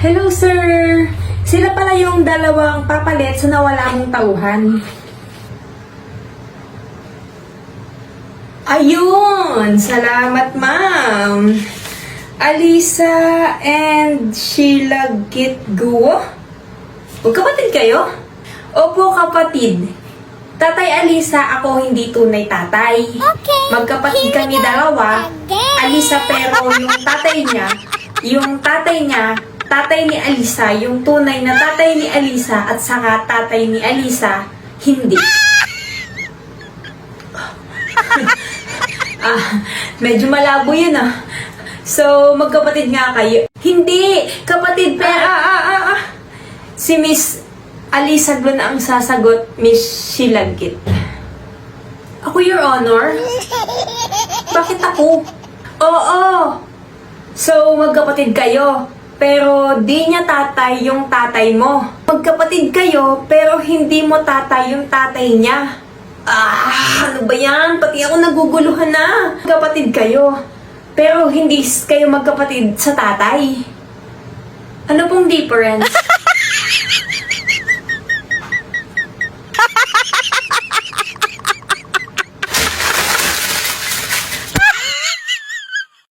Hello, sir! Sila pala yung dalawang papalit sa nawala mong tauhan. Ayun! Salamat, ma'am! Alisa and Sheila Gitguo? Magkapatid kayo? Opo, kapatid. Tatay Alisa, ako hindi tunay tatay. Okay. Magkapatid kami dalawa. Alisa pero yung tatay niya, yung tatay niya, tatay ni Alisa, yung tunay na tatay ni Alisa at saka tatay ni Alisa, hindi. ah, medyo malabo yun ah. So, magkapatid nga kayo. Hindi! Kapatid pero... Ah, ah, ah, ah. Si Miss Alisa Glon ang sasagot, Miss Shilagkit. Ako, Your Honor? Bakit ako? Oo. So, magkapatid kayo. Pero di niya tatay yung tatay mo. Magkapatid kayo, pero hindi mo tatay yung tatay niya. Ah, ano ba yan? Pati ako naguguluhan na. Magkapatid kayo. Pero hindi kayo magkapatid sa tatay. Ano pong difference?